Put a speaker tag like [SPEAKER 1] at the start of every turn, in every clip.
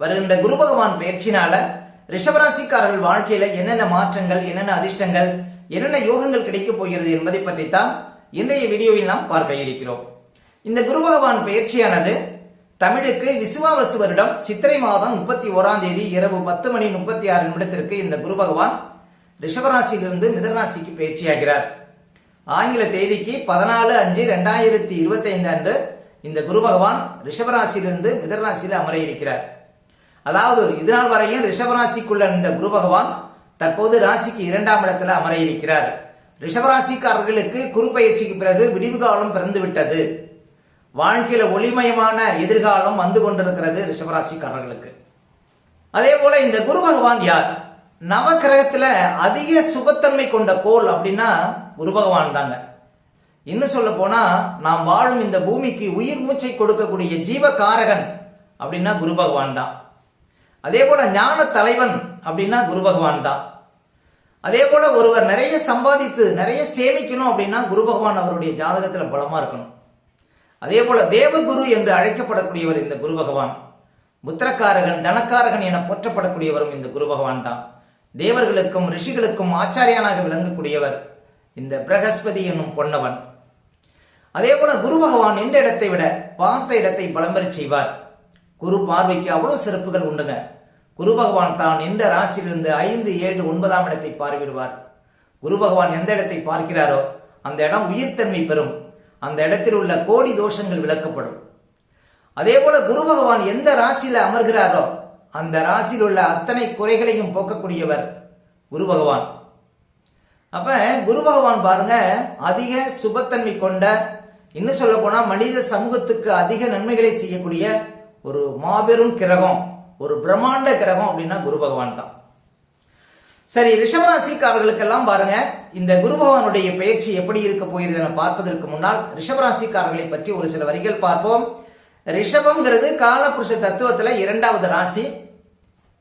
[SPEAKER 1] வருகின்ற குரு பகவான் பயிற்சினால ரிஷபராசிக்காரர்கள் வாழ்க்கையில என்னென்ன மாற்றங்கள் என்னென்ன அதிர்ஷ்டங்கள் என்னென்ன யோகங்கள் கிடைக்கப் போகிறது என்பதை பற்றித்தான் இன்றைய வீடியோவில் நாம் பார்க்க இருக்கிறோம். இந்த குரு பகவான் பயிற்சியானது தமிழுக்கு விசுவாவசு வருடம் சித்திரை மாதம் முப்பத்தி ஓராம் தேதி இரவு பத்து மணி முப்பத்தி ஆறு நிமிடத்திற்கு இந்த குரு பகவான் ரிஷபராசியிலிருந்து மிதனராசிக்கு பயிற்சியாகிறார் ஆங்கில தேதிக்கு பதினாலு அஞ்சு ரெண்டாயிரத்தி இருபத்தி ஐந்து அன்று இந்த குரு பகவான் ரிஷபராசியிலிருந்து மிதனராசியில் அமர இருக்கிறார். அதாவது இதனால் வரையும் ரிஷபராசிக்குள்ள நின்ற குரு பகவான் தற்போது ராசிக்கு இரண்டாம் இடத்துல அமர இருக்கிறார் ரிஷபராசிக்காரர்களுக்கு குரு பயிற்சிக்கு பிறகு விடிவு காலம் பிறந்து விட்டது வாழ்க்கையில ஒளிமயமான எதிர்காலம் வந்து கொண்டிருக்கிறது ரிஷபராசிக்காரர்களுக்கு. அதே போல இந்த குரு பகவான் யார்? நவக்கிரகத்துல அதிக சுபத்தன்மை கொண்ட கோள் அப்படின்னா குரு பகவான் தாங்க. இன்னும் சொல்ல போனா நாம் வாழும் இந்த பூமிக்கு உயிர் மூச்சை கொடுக்கக்கூடிய ஜீவகாரகன் அப்படின்னா குரு பகவான் தான். அதே போல ஞான தலைவன் அப்படின்னா குரு பகவான் தான். அதே போல ஒருவர் நிறைய சம்பாதித்து நிறைய சேமிக்கணும் அப்படின்னா குரு பகவான் அவருடைய ஜாதகத்துல பலமா இருக்கணும். அதே போல தேவகுரு என்று அழைக்கப்படக்கூடியவர் இந்த குரு பகவான். புத்திரக்காரகன் தனக்காரகன் என போற்றப்படக்கூடியவரும் இந்த குரு பகவான் தான். தேவர்களுக்கும் ரிஷிகளுக்கும் ஆச்சாரியனாக விளங்கக்கூடியவர் இந்த பிரகஸ்பதி என்னும் பொன்னவன். அதே போல குரு பகவான் நின்ற இடத்தை விட பார்த்த இடத்தை பலம்பெறச் செய்வார். குரு பார்வைக்கு அவ்வளவு சிறப்புகள் உண்டுங்க. குரு பகவான் தான் எந்த ராசியிலிருந்து ஐந்து ஏழு ஒன்பதாம் இடத்தை பார்வையிடுவார். குரு பகவான் எந்த இடத்தை பார்க்கிறாரோ அந்த இடம் உயிர்த்தன்மை பெறும். அந்த இடத்தில் உள்ள கோடி தோஷங்கள் விளக்கப்படும். அதே போல குரு பகவான் எந்த ராசியில அமர்கிறாரோ அந்த ராசியில் உள்ள அத்தனை குறைகளையும் போக்கக்கூடியவர் குரு பகவான். அப்ப குரு பகவான் பாருங்க அதிக சுபத்தன்மை கொண்ட இன்னும் சொல்ல போனா மனித சமூகத்துக்கு அதிக நன்மைகளை செய்யக்கூடிய ஒரு மாபெரும் கிரகம் ஒரு பிரம்மாண்ட கிரகம் அப்படின்னா குரு பகவான் தான். சரி ரிஷபராசிக்காரர்களுக்கெல்லாம் பாருங்க இந்த குரு பகவானுடைய பயிற்சி எப்படி இருக்க போகிறது என பார்ப்பதற்கு முன்னால் ரிஷபராசிக்காரர்களை பற்றி ஒரு சில வரிகள் பார்ப்போம். ரிஷபம்ங்கிறது காலபுருஷ தத்துவத்துல இரண்டாவது ராசி.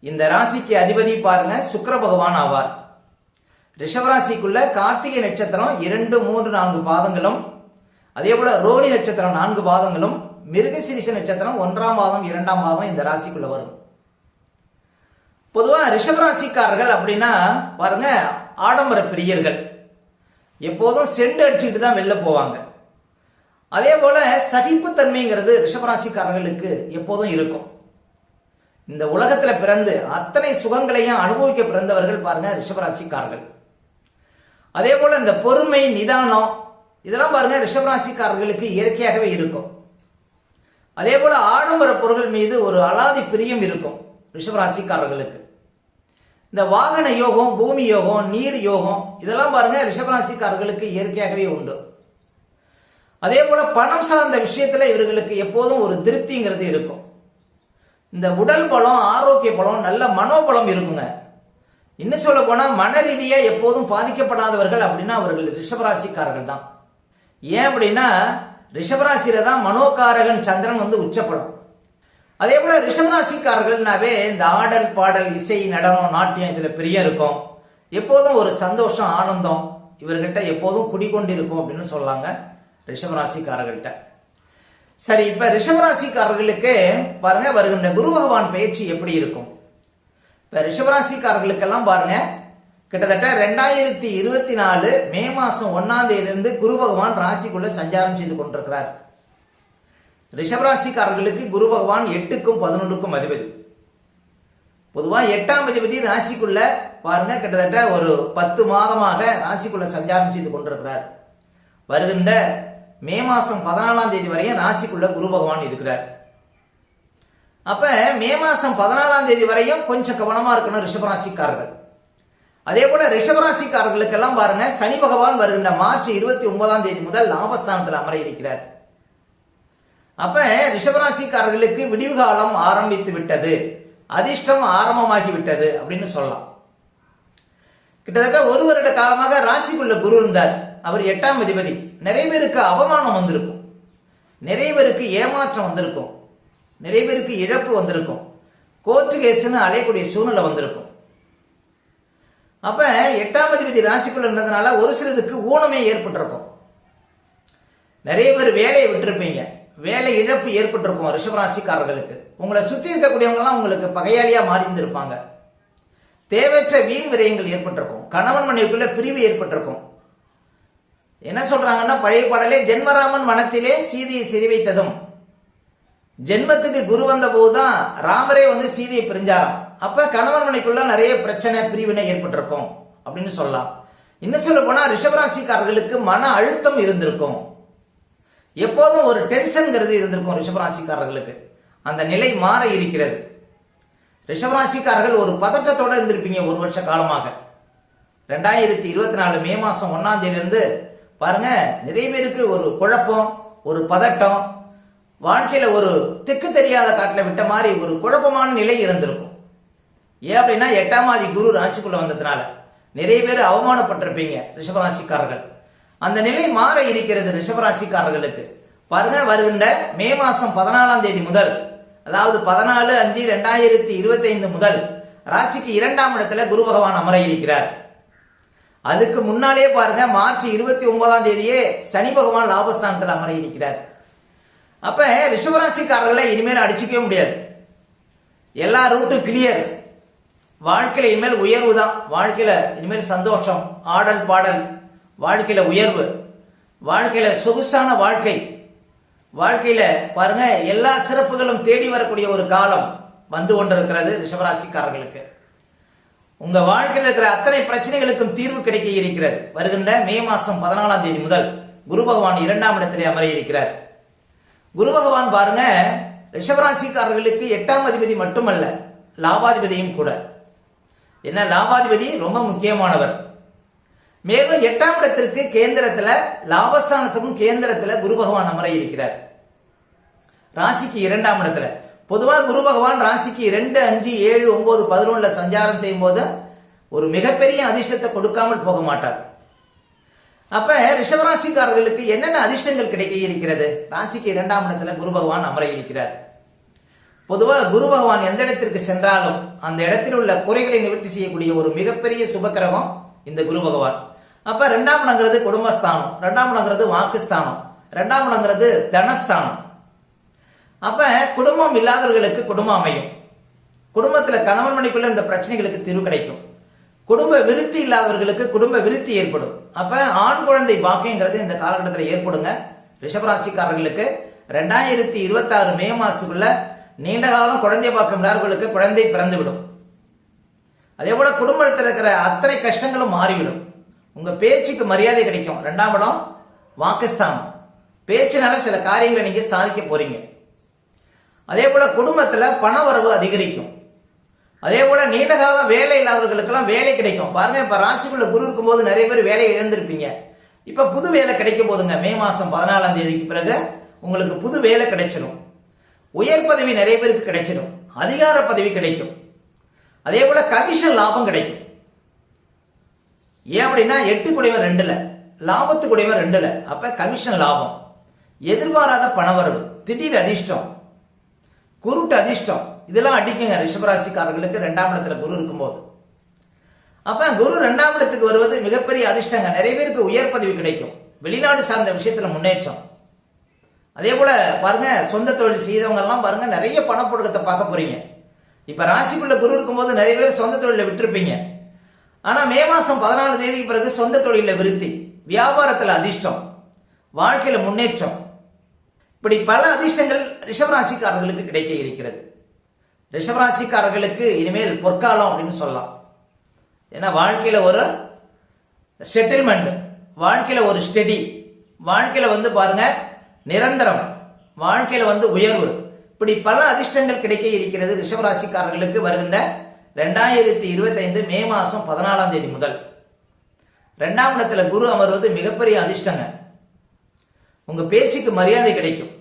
[SPEAKER 1] இந்த ராசிக்கு அதிபதி பாருங்க சுக்கர பகவான் ஆவார். ரிஷபராசிக்குள்ள கார்த்திகை நட்சத்திரம் இரண்டு மூன்று நான்கு பாதங்களும் அதே போல ரோனி நட்சத்திரம் நான்கு பாதங்களும் மிருகசிரிஷ நட்சத்திரம் ஒன்றாம் மாதம் இரண்டாம் மாதம் இந்த ராசிக்குள்ள வரும். பொதுவா ரிஷபராசிக்காரர்கள் அப்படின்னா பாருங்க ஆடம்பர பிரியர்கள். எப்போதும் செண்டு அடிச்சுட்டு தான் வெளில போவாங்க. அதே போல சகிப்புத்தன்மைங்கிறது ரிஷபராசிக்காரர்களுக்கு எப்போதும் இருக்கும். இந்த உலகத்துல பிறந்து அத்தனை சுகங்களையும் அனுபவிக்க பிறந்தவர்கள் பாருங்க ரிஷபராசிக்காரர்கள். அதே போல இந்த பொறுமை நிதானம் இதெல்லாம் பாருங்க ரிஷபராசிக்காரர்களுக்கு இயற்கையாகவே இருக்கும். அதே போல ஆடம்பர பொருட்கள் மீது ஒரு அலாதி பிரியம் இருக்கும் ரிஷபராசிக்காரர்களுக்கு. இந்த வாகன யோகம் பூமி யோகம் நீர் யோகம் இதெல்லாம் பாருங்க ரிஷபராசிக்காரர்களுக்கு இயற்கையாகவே உண்டு. அதே போல பணம் சார்ந்த விஷயத்துல இவர்களுக்கு எப்போதும் ஒரு திருப்திங்கிறது இருக்கும். இந்த உடல் பலம் ஆரோக்கிய பலம் நல்ல மனோபலம் இருக்குங்க. இன்னும் சொல்ல போனா மன ரீதியா எப்போதும் பாதிக்கப்படாதவர்கள் அப்படின்னா அவர்கள் ரிஷபராசிக்காரர்கள் தான். ஏன் அப்படின்னா ரிஷபராசியில தான் மனோகாரகன் சந்திரன் வந்து உச்சப்படும் அதே போல ரிஷபராசிக்காரர்கள்னாவே இந்த ஆடல் பாடல் இசை நடனம் நாட்டியம் இதுல பெரிய இருக்கும். எப்போதும் ஒரு சந்தோஷம் ஆனந்தம் இவர்கிட்ட எப்போதும் குடிக்கொண்டு இருக்கும் அப்படின்னு சொல்லாங்க ரிஷபராசிக்காரர்கள்ட்ட. சரி இப்ப ரிஷபராசிக்காரர்களுக்கு பாருங்க வருகின்ற குரு பகவான் பயிற்சி எப்படி இருக்கும்? இப்ப ரிஷபராசிக்காரர்களுக்கெல்லாம் பாருங்க கிட்டத்தட்ட ரெண்டாயிரத்தி இருபத்தி நாலு மே மாசம் ஒன்னாம் தேதியிலிருந்து குரு பகவான் ராசிக்குள்ள சஞ்சாரம் செய்து கொண்டிருக்கிறார். ரிஷபராசிக்காரர்களுக்கு குரு பகவான் எட்டுக்கும் பதினொன்றுக்கும் அதிபதி. பொதுவாக எட்டாம் அதிபதி ராசிக்குள்ள பாருங்க கிட்டத்தட்ட ஒரு பத்து மாதமாக ராசிக்குள்ள சஞ்சாரம் செய்து கொண்டிருக்கிறார். வருகின்ற மே மாசம் பதினாலாம் தேதி வரையும் ராசிக்குள்ள குரு பகவான் இருக்கிறார். அப்ப மே மாசம் பதினாலாம் தேதி வரையும் கொஞ்சம் கவனமா இருக்கணும் ரிஷபராசிக்காரர்கள். அதே போல ரிஷபராசிக்காரர்களுக்கெல்லாம் பாருங்க சனி பகவான் வருகின்ற மார்ச் இருபத்தி ஒன்பதாம் தேதி முதல் லாபஸ்தானத்தில் அமர இருக்கிறார் அப்ப ரிஷபராசிக்காரர்களுக்கு விடிவு காலம் ஆரம்பித்து விட்டது அதிர்ஷ்டம் ஆரம்பமாகி விட்டது அப்படின்னு சொல்லலாம். கிட்டத்தட்ட ஒரு வருட காலமாக ராசிக்குள்ள குரு இருந்தார். அவர் எட்டாம் அதிபதி. நிறைய பேருக்கு அவமானம் வந்திருக்கும். நிறைய பேருக்கு ஏமாற்றம் வந்திருக்கும். நிறைய பேருக்கு இழப்பு வந்திருக்கும். கோர்ட்டு கேஸ்ன்னு அலையக்கூடிய சூழ்நிலை வந்திருக்கும். அப்ப எட்டாம் அதிபதி ராசிக்குள்ள இருந்ததுனால ஒரு சிலருக்கு ஊனமே ஏற்பட்டிருக்கும். நிறைய பேர் வேலையை விட்டுருப்பீங்க. வேலை இழப்பு ஏற்பட்டிருக்கும் ரிஷபராசிக்காரர்களுக்கு. உங்களை சுத்தி இருக்கக்கூடியவங்கலாம் உங்களுக்கு பகையாளியா மாறி இருந்திருப்பாங்க தேவையற்ற வீண் விரயங்கள் ஏற்பட்டிருக்கும். கணவன் மனைவிக்குள்ள பிரிவு ஏற்பட்டிருக்கும். என்ன சொல்றாங்கன்னா பழைய பாடலே ஜென்மராமன் வனத்திலே சீதையை சிறை வைத்ததும் ஜென்மத்துக்கு குரு வந்த போதுதான் ராமரே வந்து சீதையை பிரிஞ்சாராம். அப்ப கணவன் மனைக்குள்ள நிறைய பிரச்சனை பிரிவினை ஏற்பட்டிருக்கும் அப்படின்னு சொல்லலாம். இன்னும் சொல்ல போனா ரிஷபராசிக்காரர்களுக்கு மன அழுத்தம் இருந்திருக்கும். எப்போதும் ஒரு டென்ஷன்ங்கிறது இருந்திருக்கும் ரிஷபராசிக்காரர்களுக்கு. அந்த நிலை மாற இருக்கிறது. ரிஷபராசிக்காரர்கள் ஒரு பதட்டத்தோட இருந்திருப்பீங்க ஒரு வருஷ காலமாக. ரெண்டாயிரத்தி இருபத்தி நாலு மே மாசம் ஒன்னாம் தேதியிலிருந்து பாருங்க நிறைய பேருக்கு ஒரு குழப்பம் ஒரு பதட்டம் வாழ்க்கையில ஒரு திக்கு தெரியாத காட்டில் விட்ட மாதிரி ஒரு குழப்பமான நிலை இருந்திருக்கும். ஏன் அப்படின்னா எட்டாம் ஆதி குரு ராசிக்குள்ள வந்ததுனால நிறைய பேர் அவமானப்பட்டிருப்பீங்க ரிஷபராசிக்காரர்கள். அந்த நிலை மாற இருக்கிறது ரிஷபராசிக்காரர்களுக்கு. பாருங்க வருகின்ற மே மாசம் பதினாலாம் தேதி முதல் அதாவது பதினாலு அஞ்சு ரெண்டாயிரத்தி இருபத்தி ஐந்து முதல் ராசிக்கு இரண்டாம் இடத்துல குரு பகவான் அமர இருக்கிறார். அதுக்கு முன்னாலே பாருங்க மார்ச் இருபத்தி ஒன்பதாம் தேதியே சனி பகவான் லாபஸ்தானத்தில் அமர இருக்கிறார். அப்ப ரிஷபராசிக்காரர்களை இனிமேல் அடிச்சுக்கவே முடியாது. எல்லா ரூட்டும் கிளியர் வாழ்க்கையில இனிமேல் உயர்வு தான். வாழ்க்கையில இனிமேல் சந்தோஷம் ஆடல் பாடல். வாழ்க்கையில உயர்வு. வாழ்க்கையில சொகுசான வாழ்க்கை. வாழ்க்கையில பாருங்க எல்லா சிறப்புகளும் தேடி வரக்கூடிய ஒரு காலம் வந்து கொண்டிருக்கிறது ரிஷபராசிக்காரர்களுக்கு. உங்க வாழ்க்கையில் இருக்கிற அத்தனை பிரச்சனைகளுக்கும் தீர்வு கிடைக்க இருக்கிறது. வருகின்ற மே மாசம் பதினாலாம் தேதி முதல் குரு பகவான் இரண்டாம் இடத்திலே அமர இருக்கிறார். குரு பகவான் பாருங்க ரிஷபராசிக்காரர்களுக்கு எட்டாம் அதிபதி மட்டுமல்ல லாபாதிபதியும் கூட. என்ன லாபாதிபதி ரொம்ப முக்கியமானவர். மேலும் எட்டாம் இடத்திற்கு கேந்திரத்துல லாபஸ்தானத்துக்கும் கேந்திரத்துல குரு பகவான் அமர இருக்கிறார். ராசிக்கு இரண்டாம் இடத்துல. பொதுவாக குரு பகவான் ராசிக்கு ரெண்டு அஞ்சு ஏழு ஒன்பது பதினொன்னுல சஞ்சாரம் செய்யும் போது ஒரு மிகப்பெரிய அதிர்ஷ்டத்தை கொடுக்காமல் போக மாட்டார். அப்ப ரிஷபராசிக்காரர்களுக்கு என்னென்ன அதிர்ஷ்டங்கள் கிடைக்க இருக்கிறது? ராசிக்கு இரண்டாம் இடத்துல குரு பகவான் அமர இருக்கிறார். பொதுவாக குரு பகவான் எந்த இடத்திற்கு சென்றாலும் அந்த இடத்தில் உள்ள குறைகளை நிவர்த்தி செய்யக்கூடிய ஒரு மிகப்பெரிய சுபக்கிரகம் இந்த குரு பகவான். அப்ப ரெண்டாம் இடங்கிறது குடும்பஸ்தானம் ரெண்டாம் இடங்கிறது வாக்குஸ்தானம் ரெண்டாம் இடங்கிறது தனஸ்தானம். அப்ப குடும்பம் இல்லாதவர்களுக்கு குடும்பம் அமையும். குடும்பத்துல கணவன் மணிக்குள்ள இந்த பிரச்சனைகளுக்கு தீர்வு கிடைக்கும். குடும்ப விருத்தி இல்லாதவர்களுக்கு குடும்ப விருத்தி ஏற்படும். அப்ப ஆண் குழந்தை பாக்கியங்கிறது இந்த காலகட்டத்தில் ஏற்படுங்க. ரிஷபராசிக்காரர்களுக்கு ரெண்டாயிரத்தி இருபத்தி ஆறு மே மாசத்துக்குள்ள நீண்ட காலம் குழந்தை பாக்கம் இல்லாதவர்களுக்கு குழந்தை பிறந்துவிடும். அதே போல குடும்பத்தில் இருக்கிற அத்தனை கஷ்டங்களும் மாறிவிடும். உங்க பேச்சுக்கு மரியாதை கிடைக்கும். ரெண்டாம் இடம் வாக்குஸ்தானம். பேச்சினால சில காரியங்களை நீங்க சாதிக்க போறீங்க. அதே போல குடும்பத்துல பண வரவு அதிகரிக்கும். அதே போல நீண்ட காலம் வேலை இல்லாதவர்களுக்கெல்லாம் வேலை கிடைக்கும். பாருங்க இப்ப ராசிக்குள்ள குரு இருக்கும்போது நிறைய பேர் வேலையை இழந்திருப்பீங்க. இப்ப புது வேலை கிடைக்கும் போதுங்க. மே மாசம் பதினாலாம் தேதிக்கு பிறகு உங்களுக்கு புது வேலை கிடைச்சிடும் உயர் பதவி நிறைய பேருக்கு கிடைச்சிடும். அதிகார பதவி கிடைக்கும். அதே போல கமிஷன் லாபம் கிடைக்கும். ஏன் அப்படின்னா எட்டு குடைவன் ரெண்டுல லாபத்து குடைவன் ரெண்டுல. அப்ப கமிஷன் லாபம். எதிர்பாராத பணவரவு திடீர் அதிர்ஷ்டம் குருட்டு அதிர்ஷ்டம் இதெல்லாம் அடிக்குங்க ரிஷபராசிக்காரர்களுக்கு ரெண்டாம் இடத்துல குரு இருக்கும்போது. அப்ப குரு ரெண்டாம் இடத்துக்கு வருவது மிகப்பெரிய அதிர்ஷ்டங்க. நிறைய பேருக்கு உயர் பதவி கிடைக்கும். வெளிநாடு சார்ந்த விஷயத்துல முன்னேற்றம். அதே போல பாருங்க சொந்த தொழில் செய்தவங்க எல்லாம் பாருங்க நிறைய பணப்புழக்கத்தை பார்க்க போறீங்க. இப்ப ராசிக்குள்ள குரு இருக்கும்போது நிறைய பேர் சொந்த தொழில விட்டுருப்பீங்க. ஆனா மே மாசம் பதினாலு தேதிக்கு பிறகு சொந்த தொழில விருத்தி வியாபாரத்துல அதிர்ஷ்டம் வாழ்க்கையில முன்னேற்றம். இப்படி பல அதிர்ஷ்டங்கள் ரிஷபராசிக்காரர்களுக்கு கிடைக்க இருக்கிறது. ரிஷபராசிக்காரர்களுக்கு இனிமேல் பொற்காலம் அப்படின்னு சொல்லலாம். ஏன்னா வாழ்க்கையில ஒரு செட்டில்மெண்ட் வாழ்க்கையில ஒரு ஸ்டெடி வாழ்க்கையில வந்து பாருங்க நிரந்தரம். வாழ்க்கையில வந்து உயர்வு. இப்படி பல அதிர்ஷ்டங்கள் கிடைக்க இருக்கிறது ரிஷபராசிக்காரர்களுக்கு வருகின்ற ரெண்டாயிரத்தி இருபத்தி ஐந்து மே மாசம் பதினாலாம் தேதி முதல். ரெண்டாம் இடத்துல குரு அமர்வது மிகப்பெரிய அதிர்ஷ்டங்க. உங்க பேச்சுக்கு மரியாதை கிடைக்கும்.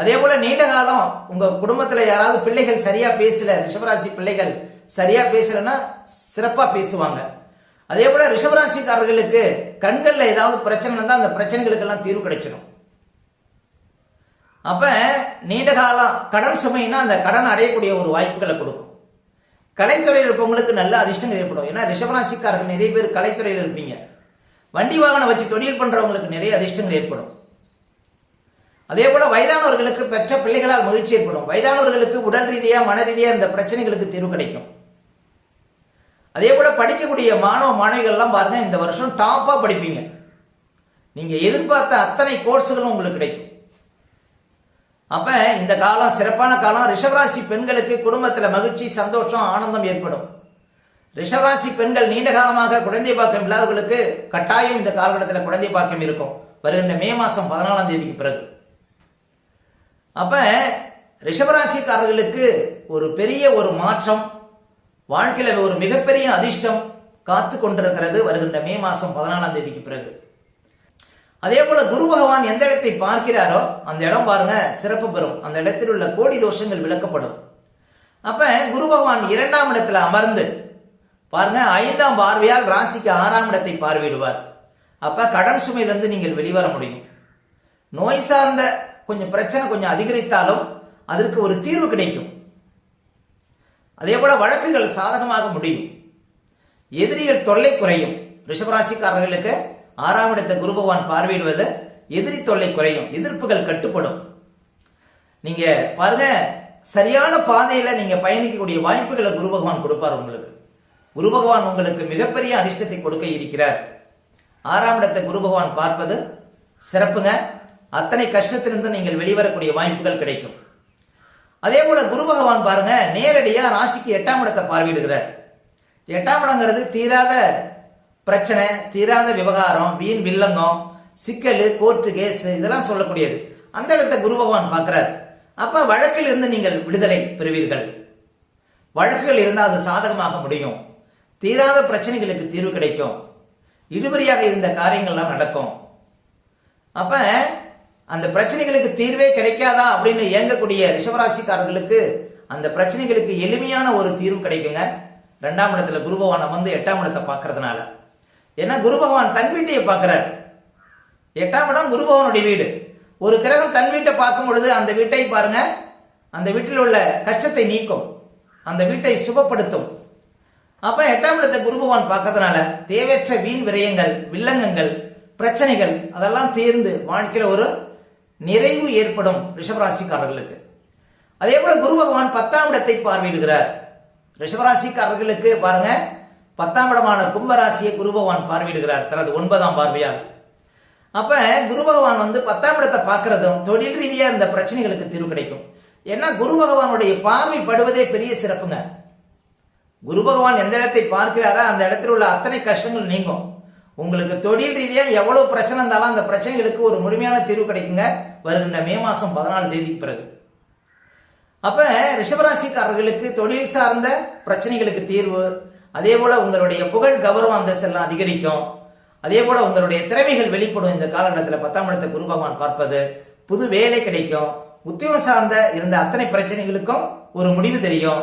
[SPEAKER 1] அதே போல நீண்ட காலம் உங்க குடும்பத்துல யாராவது பிள்ளைகள் சரியா பேசல ரிஷபராசி பிள்ளைகள் சரியா பேசலன்னா சிறப்பா பேசுவாங்க. அதே போல ரிஷபராசிக்காரர்களுக்கு கண்கள்ல ஏதாவது பிரச்சனை இருந்தால் அந்த பிரச்சனைகளுக்கு எல்லாம் தீர்வு கிடைச்சிடும் அப்ப நீண்ட காலம் கடன் சுமைன்னா அந்த கடன் அடையக்கூடிய ஒரு வாய்ப்புகளை கொடுக்கும். கலைத்துறையில் இருப்பவங்களுக்கு நல்ல அதிர்ஷ்டங்கள் ஏற்படும். ஏன்னா ரிஷபராசிக்காரர்கள் நிறைய பேர் கலைத்துறையில் இருப்பீங்க. வண்டி வாகனம் வச்சு தொழில் பண்றவங்களுக்கு நிறைய அதிர்ஷ்டங்கள் ஏற்படும். அதே போல வயதானவர்களுக்கு பெற்ற பிள்ளைகளால் மகிழ்ச்சி ஏற்படும். வயதானவர்களுக்கு உடல் ரீதியா மன ரீதியா இந்த பிரச்சனைகளுக்கு தீர்வு கிடைக்கும். அதே போல படிக்கக்கூடிய மாணவ மாணவிகள்லாம் பாருங்க இந்த வருஷம் டாப்பா படிப்பீங்க. நீங்க எதிர்பார்த்த அத்தனை கோர்ஸுகளும் உங்களுக்கு கிடைக்கும். அப்ப இந்த காலம் சிறப்பான காலம் ரிஷவராசி பெண்களுக்கு குடும்பத்துல மகிழ்ச்சி சந்தோஷம் ஆனந்தம் ஏற்படும். ரிஷவராசி பெண்கள் நீண்ட காலமாக குழந்தை பாக்கியம் இல்லாதவர்களுக்கு கட்டாயம் இந்த காலகட்டத்தில் குழந்தை பாக்கியம் இருக்கும். வருகின்ற மே மாசம் பதினாலாம் தேதிக்கு பிறகு. அப்ப ரிஷபராசிக்காரர்களுக்கு ஒரு பெரிய ஒரு மாற்றம் வாழ்க்கையில் ஒரு மிகப்பெரிய அதிர்ஷ்டம் காத்து கொண்டிருக்கிறது வருகின்ற மே மாசம் பதினாலாம் தேதிக்கு பிறகு. அதே போல குரு பகவான் எந்த இடத்தை பார்க்கிறாரோ அந்த இடம் பாருங்க சிறப்பு பெறும். அந்த இடத்தில் உள்ள கோடி தோஷங்கள் விளக்கப்படும். அப்ப குரு பகவான் இரண்டாம் இடத்துல அமர்ந்து பாருங்க ஐந்தாம் பார்வையால் ராசிக்கு ஆறாம் இடத்தை பார்வையிடுவார். அப்ப கடன் சுமையிலிருந்து நீங்கள் வெளிவர முடியும். நோய் சார்ந்த கொஞ்சம் பிரச்சனை கொஞ்சம் அதிகரித்தாலும் அதற்கு ஒரு தீர்வு கிடைக்கும். அதே போல வழக்குகள் சாதகமாக முடியும். எதிரிகள் தொல்லை குறையும். ரிஷபராசிக்காரர்களுக்கு ஆறாம் இடத்தை குரு பகவான் பார்வையிடுவது எதிரி தொல்லை குறையும் எதிர்ப்புகள் கட்டுப்படும். நீங்க பாருங்க சரியான பாதையில நீங்க பயணிக்கக்கூடிய வாய்ப்புகளை குரு பகவான் கொடுப்பார் உங்களுக்கு. குரு பகவான் உங்களுக்கு மிகப்பெரிய அதிர்ஷ்டத்தை கொடுக்க இருக்கிறார். ஆறாம் இடத்தை குரு பகவான் பார்ப்பது சிறப்புங்க. அத்தனை கஷ்டத்திலிருந்து நீங்கள் வெளிவரக்கூடிய வாய்ப்புகள் கிடைக்கும். அதே போல குரு பகவான் பாருங்க நேரடியாக ராசிக்கு எட்டாம் இடத்தை பார்வையிடுகிறார். எட்டாம் இடங்கிறது தீராத பிரச்சனை தீராத விவகாரம் வீண் வில்லங்கம் சிக்கல் கோர்ட்டு கேஸ் இதெல்லாம் சொல்லக்கூடியது. அந்த இடத்த குரு பகவான் பார்க்கிறார். அப்ப வழக்கில் இருந்து நீங்கள் விடுதலை பெறுவீர்கள். வழக்குகள் இருந்தால் அது சாதகமாக முடியும். தீராத பிரச்சனைகளுக்கு தீர்வு கிடைக்கும். இழுபறியாக இருந்த காரியங்கள்லாம் நடக்கும். அப்ப அந்த பிரச்சனைகளுக்கு தீர்வே கிடைக்காதா அப்படின்னு இயங்கக்கூடிய ரிஷபராசிக்காரர்களுக்கு அந்த பிரச்சனைகளுக்கு எளிமையான ஒரு தீர்வு கிடைக்குங்க. ரெண்டாம் இடத்துல குருபவானம் வந்து எட்டாம் இடத்தை பார்க்கறதுனால. ஏன்னா குரு பகவான் தன் வீட்டையை பார்க்கிறார். எட்டாம் இடம் குரு பகவானுடைய வீடு. ஒரு கிரகம் தன் வீட்டை பார்க்கும் பொழுது அந்த வீட்டை பாருங்க அந்த வீட்டில் உள்ள கஷ்டத்தை நீக்கும் அந்த வீட்டை சுபப்படுத்தும் அப்ப எட்டாம் இடத்தை குரு பகவான் பார்க்கறதுனால தேவையற்ற வீண் விரயங்கள் வில்லங்கங்கள் பிரச்சனைகள் அதெல்லாம் தீர்ந்து வாழ்க்கையில் ஒரு நிறைவு ஏற்படும் ரிஷபராசிக்காரர்களுக்கு. அதே போல குரு பகவான் பத்தாம் இடத்தை பார்வையிடுகிறார். ரிஷபராசிக்காரர்களுக்கு பாருங்க பத்தாம் இடமான கும்பராசியை குரு பகவான் பார்வையிடுகிறார். தனது ஒன்பதாம் பார்வையால். அப்ப குரு பகவான் வந்து பத்தாம் இடத்தை பார்க்கறதும் தொழில் ரீதியா இந்த பிரச்சனைகளுக்கு தீர்வு கிடைக்கும். ஏன்னா குரு பகவானுடைய பார்வை படுவதே பெரிய சிறப்புங்க. குரு பகவான் எந்த இடத்தை பார்க்கிறாரோ அந்த இடத்தில் உள்ள அத்தனை கஷ்டங்கள் நீங்கும். உங்களுக்கு தொழில் ரீதியா எவ்வளவு பிரச்சனை இருந்தாலும் அந்த பிரச்சனைகளுக்கு ஒரு முழுமையான தீர்வு கிடைக்குங்க. வருகின்ற மே மாசம் பதினாலு தேதிக்கு பிறகு. அப்ப ரிஷபராசிக்காரர்களுக்கு தொழில் சார்ந்த பிரச்சனைகளுக்கு தீர்வு அதே போல உங்களுடைய புகழ் கௌரவ அந்தஸ்தெல்லாம் அதிகரிக்கும். அதே போல உங்களுடைய திறமைகள் வெளிப்படும் இந்த காலகட்டத்தில் பத்தாம் இடத்தை குரு பகவான் பார்ப்பது புது வேலை கிடைக்கும். உத்தியோகம் சார்ந்த இருந்த அத்தனை பிரச்சனைகளுக்கும் ஒரு முடிவு தெரியும்.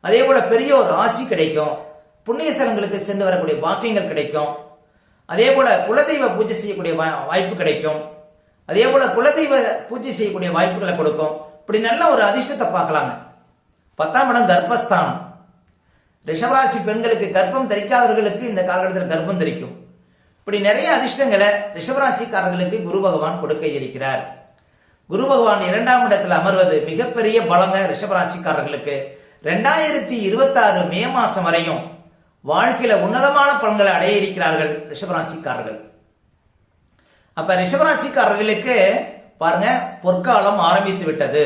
[SPEAKER 1] அதே போல ஒரு ஆசி கிடைக்கும். புண்ணிய ஸ்தலங்களுக்கு சென்று வரக்கூடிய வாக்கியங்கள் கிடைக்கும். அதே போல குலதெய்வ பூஜை செய்யக்கூடிய வா- வாய்ப்பு கிடைக்கும். அதே போல குலதெய்வ பூஜை செய்யக்கூடிய வாய்ப்புகளை கொடுக்கும். இப்படி நல்ல ஒரு அதிர்ஷ்டத்தை பார்க்கலாங்க. பத்தாம் இடம் கர்ப்பஸ்தானம். ரிஷபராசி பெண்களுக்கு கர்ப்பம் தரிக்காதவர்களுக்கு இந்த காலகட்டத்தில் கர்ப்பம் தரிக்கும். இப்படி நிறைய அதிர்ஷ்டங்களை ரிஷபராசிக்காரர்களுக்கு குரு பகவான் கொடுக்க இருக்கிறார். குரு பகவான் இரண்டாம் இடத்தில் அமர்வது மிகப்பெரிய பலங்க ரிஷபராசிக்காரர்களுக்கு. ரெண்டாயிரத்தி இருபத்தாறு மே மாசம் வரையும் வாழ்க்கையில உன்னதமான பலன்களை அடைய இருக்கிறார்கள் ரிஷபராசிக்காரர்கள். அப்ப ரிஷபராசிக்காரர்களுக்கு பாருங்க பொற்காலம் ஆரம்பித்து விட்டது.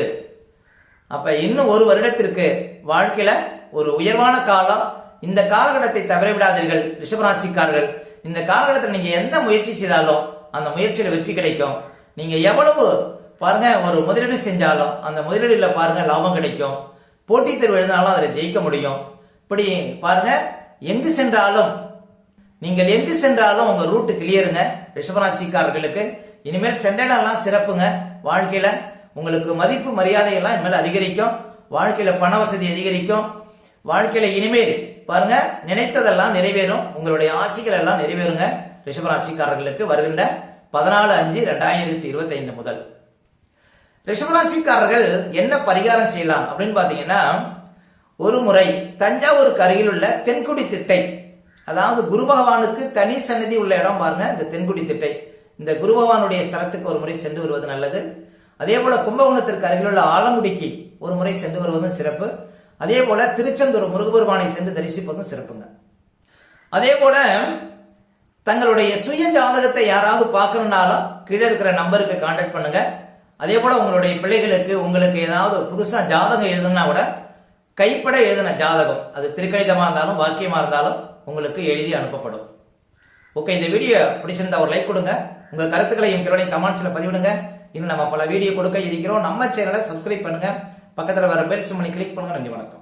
[SPEAKER 1] அப்ப இன்னும் ஒரு வருடத்திற்கு வாழ்க்கையில ஒரு உயர்வான காலம். இந்த காலகட்டத்தை தவற விடாதீர்கள் ரிஷபராசிக்காரர்கள். இந்த காலகட்டத்தில் நீங்க எந்த முயற்சி செய்தாலும் அந்த முயற்சியில வெற்றி கிடைக்கும். நீங்க எவ்வளவு பாருங்க ஒரு முதலீடு செஞ்சாலும் அந்த முதலீடுல பாருங்க லாபம் கிடைக்கும். போட்டித் தேர்வு எழுதினாலும் அதில் ஜெயிக்க முடியும். இப்படி பாருங்க எங்கு சென்றாலும் நீங்கள் எங்கு சென்றாலும் உங்க ரூட்டு கிளியருங்க ரிஷபராசிக்காரர்களுக்கு. இனிமேல் சென்றடெல்லாம் சிறப்புங்க. வாழ்க்கையில உங்களுக்கு மதிப்பு மரியாதையெல்லாம் இனிமேல் அதிகரிக்கும். வாழ்க்கையில பண வசதி அதிகரிக்கும். வாழ்க்கையில இனிமேல் பாருங்க நினைத்ததெல்லாம் நிறைவேறும். உங்களுடைய ஆசைகள் எல்லாம் நிறைவேறுங்க. ரிஷபராசிக்காரர்களுக்கு வருகின்ற பதினாலு அஞ்சு ரெண்டாயிரத்தி இருபத்தி ஐந்து முதல். ரிஷபராசிக்காரர்கள் என்ன பரிகாரம் செய்யலாம் அப்படின்னு பாத்தீங்கன்னா ஒரு முறை தஞ்சாவூருக்கு அருகில் உள்ள தென்குடி திட்டை அதாவது குரு பகவானுக்கு தனி சன்னதி உள்ள இடம் பாருங்க இந்த தென்குடி திட்டை. இந்த குரு பகவானுடைய ஸ்தலத்துக்கு ஒரு முறை சென்று வருவது நல்லது. அதே போல கும்பகோணத்திற்கு அருகில் உள்ள ஆலங்குடிக்கு ஒரு முறை சென்று வருவதும் சிறப்பு. அதே போல திருச்செந்தூர் முருகபெருமானை சென்று தரிசிப்பதும் சிறப்புங்க. அதே போல தங்களுடைய சுய ஜாதகத்தை யாராவது பார்க்கணும்னாலும் கீழே இருக்கிற நம்பருக்கு கான்டாக்ட் பண்ணுங்க. அதே போல உங்களுடைய பிள்ளைகளுக்கு உங்களுக்கு ஏதாவது புதுசா ஜாதகம் எழுதுனா கூட கைப்பட எழுதின ஜாதகம் அது திருக்கணிதமா இருந்தாலும் வாக்கியமா இருந்தாலும் உங்களுக்கு எழுதி அனுப்பப்படும். ஓகே இந்த வீடியோ பிடிச்சிருந்தா ஒரு லைக் கொடுங்க. உங்க கருத்துக்களை என் கமெண்ட்ஸ்ல பதிவிடுங்க. இன்னும் நம்ம பல வீடியோ கொடுக்க இருக்கிறோம். நம்ம சேனலை சப்ஸ்கிரைப் பண்ணுங்க. பக்கத்தில் வர பெல் சிம்மனை கிளிக் பண்ணுங்கள் நன்றி வணக்கம்.